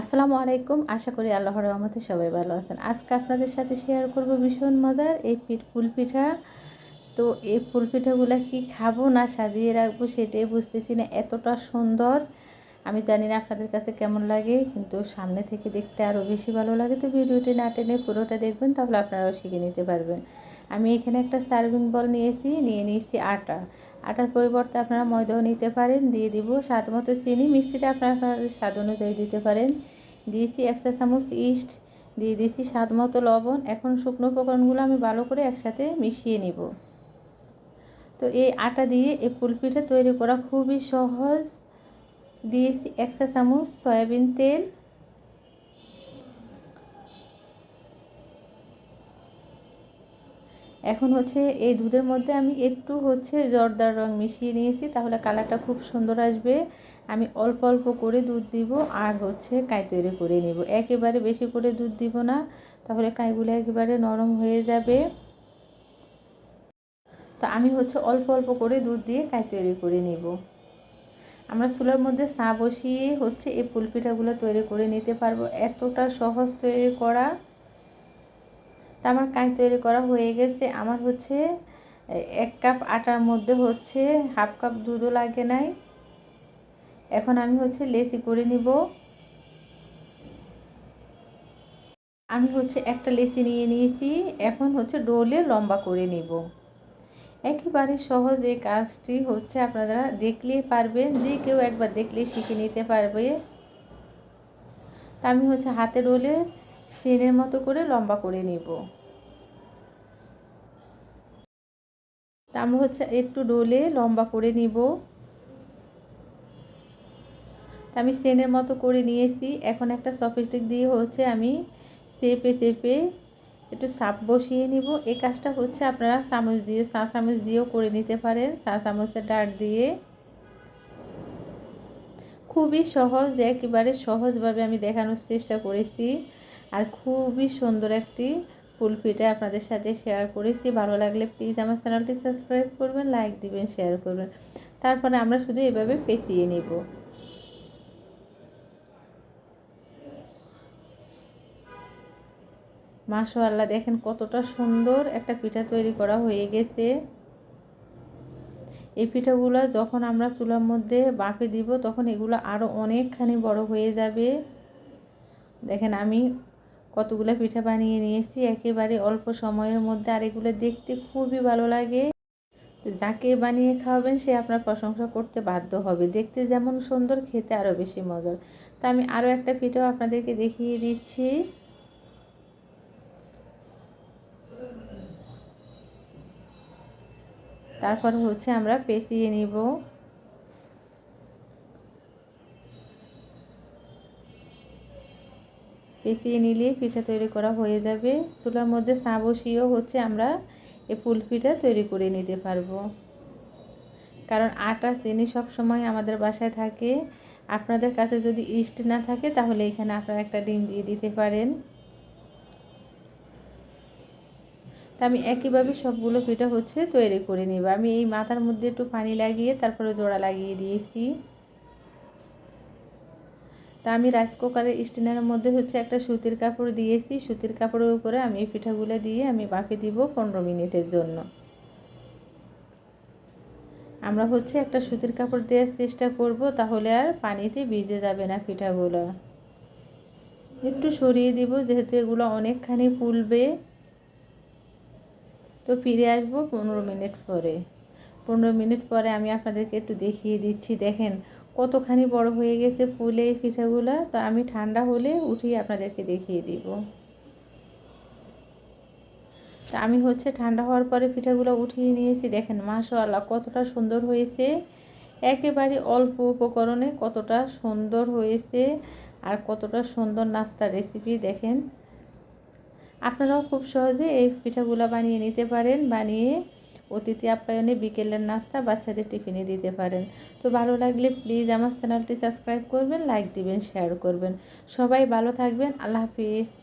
আসসালামু আলাইকুম। আশা করি আল্লাহর রহমতে সবাই ভালো আছেন। আজকে আপনাদের সাথে শেয়ার করব ভীষণ মজার এই পিঠ ফুল পিঠা। তো এই ফুল পিঠাগুলো কি খাব না সাজিয়ে রাখব সেটাই বুঝতেছি না, এতটা সুন্দর। আমি জানি না আপনাদের কাছে কেমন লাগে, কিন্তু সামনে থেকে দেখতে আরও বেশি ভালো লাগে। তো ভিডিওটি না টেনে পুরোটা দেখবেন, তাহলে আপনারাও শিখে নিতে পারবেন। আমি এখানে একটা সার্ভিং বল নিয়েছি, নিয়ে নিয়েছি আটা। আটার পরিবর্তে আপনারা ময়দাও নিতে পারেন, দিয়ে দিব স্বাদ মতো চিনি। মিষ্টিটা আপনারা স্বাদ অনুযায়ী দিতে পারেন। দিয়েছি এক চা চামচ ইস্ট, দিয়ে দিয়েছি স্বাদ মতো লবণ। এখন শুকনো উপকরণগুলো আমি ভালো করে একসাথে মিশিয়ে নিব। তো এই আটা দিয়ে এই ফুলপিঠা তৈরি করা খুবই সহজ। দিয়েছি এক চা চামচ সয়াবিন তেল এখন হচ্ছে এই দুধের মধ্যে আমি একটু হচ্ছে জর্দার রং মিশিয়ে নিয়েছি, তাহলে কালারটা খুব সুন্দর আসবে। আমি অল্প অল্প করে দুধ দিব আর হচ্ছে কাই তৈরি করে নেব। একেবারে বেশি করে দুধ দিব না, তাহলে কাইগুলো একেবারে নরম হয়ে যাবে। তো আমি হচ্ছে অল্প অল্প করে দুধ দিয়ে কাই তৈরি করে নেব। আমরা চুলার মধ্যে চা বসিয়ে হচ্ছে এই ফুলপিঠাগুলো তৈরি করে নিতে পারব। এতটা সহজ তৈরি করা। তা আমার কাঁই তৈরি করা হয়ে গেছে। আমার হচ্ছে এক কাপ আটার মধ্যে হচ্ছে হাফ কাপ দুধও লাগে নাই। এখন আমি হচ্ছে লেসি করে নিব। আমি হচ্ছে একটা লেসি নিয়ে নিয়েছি, এখন হচ্ছে ডোলে লম্বা করে নিব। একেবারে সহজ এই কাজটি হচ্ছে আপনারা দেখলেই পারবেন, যে কেউ একবার দেখলেই শিখে নিতে পারবে। তা আমি হচ্ছে হাতে রোলে সেনের মতো করে লম্বা করে নিব। তা আমরা হচ্ছে একটু ডোলে লম্বা করে নিব। আমি সেনের মতো করে নিয়েছি। এখন একটা সফিস্টিক দিয়ে হচ্ছে আমি চেপে চেপে একটু সাপ বসিয়ে নিব। এই কাজটা হচ্ছে আপনারা চামচ দিয়ে, চা চামচ দিয়েও করে নিতে পারেন। চা চামচের ডাট দিয়ে। খুবই সহজ, একেবারে সহজভাবে আমি দেখানোর চেষ্টা করেছি। আর খুবই সুন্দর একটি ফুল পিঠে আপনাদের সাথে শেয়ার করেছি। ভালো লাগলে প্লিজ আমার চ্যানেলটি সাবস্ক্রাইব করবেন লাইক দিবেন শেয়ার করবেন। তারপরে আমরা শুধু এভাবে পেঁচিয়ে নেব। মাশাআল্লাহ, দেখেন কতটা সুন্দর একটা পিঠা তৈরি করা হয়ে গেছে। এই পিঠাগুলো যখন আমরা চুলার মধ্যে বাঁপে দিব, তখন এগুলো আরও অনেকখানি বড় হয়ে যাবে। দেখেন আমি কতগুলো পিঠা বানিয়ে নিয়েছি একেবারে অল্প সময়ের মধ্যে আর এগুলো দেখতে খুবই ভালো লাগে। যাকে বানিয়ে খাওয়াবেন সে আপনার প্রশংসা করতে বাধ্য হবে। দেখতে যেমন সুন্দর, খেতে আরও বেশি মজার। তা আমি আরও একটা পিঠাও আপনাদেরকে দেখিয়ে দিচ্ছি। তারপর হচ্ছে আমরা পেঁচিয়ে নিব। পেঁচিয়ে নিলে পিঠা তৈরি করা হয়ে যাবে। চুলার মধ্যে চা বসিয়েও হচ্ছে আমরা এই ফুল পিঠা তৈরি করে নিতে পারব। কারণ আটা, চিনি সব সময় আমাদের বাসায় থাকে। আপনাদের কাছে যদি ইস্ট না থাকে, তাহলে এখানে আপনারা একটা ডিম দিয়ে দিতে পারেন। তা আমি একইভাবে সবগুলো পিঠা হচ্ছে তৈরি করে নিব। আমি এই মাথার মধ্যে একটু পানি লাগিয়ে তারপরে জোড়া লাগিয়ে দিয়েছি। তা আমি রাইস কুকারের স্ট্যান্ডের মধ্যে হচ্ছে একটা সুতির কাপড় দিয়েছি। সুতির কাপড়ের উপরে আমি এই পিঠাগুলো দিয়ে আমি বাকি দিব পনেরো মিনিটের জন্য। আমরা হচ্ছে একটা সুতির কাপড় দেওয়ার চেষ্টা করব, তাহলে আর পানিতে ভিজে যাবে না পিঠাগুলো। একটু সরিয়ে দিব, যেহেতু এগুলো অনেকখানি ফুলবে। তো ফিরে আসব পনেরো মিনিট পরে। পনেরো মিনিট পরে আমি আপনাদেরকে একটু দেখিয়ে দিচ্ছি, দেখেন কতখানি বড় হয়ে গেছে ফুলে এই পিঠাগুলো তো আমি ঠান্ডা হলে উঠিয়ে আপনাদেরকে দেখিয়ে দিব। তা আমি হচ্ছে ঠান্ডা হওয়ার পরে পিঠাগুলো উঠিয়ে নিয়েছি। দেখেন, মাশাআল্লাহ, কতটা সুন্দর হয়েছে। একেবারে অল্প উপকরণে কতটা সুন্দর হয়েছে আর কতটা সুন্দর নাস্তার রেসিপি দেখেন। আপনারাও খুব সহজে এই পিঠাগুলো বানিয়ে নিতে পারেন। বানিয়ে অতিথি আপ্যায়নে বিকেলের নাস্তা বাচ্চাদের টিফিনে দিতে পারেন। তো ভালো লাগলে প্লিজ আমার চ্যানেলটি সাবস্ক্রাইব করবেন লাইক দিবেন শেয়ার করবেন। সবাই ভালো থাকবেন, আল্লাহ হাফিজ।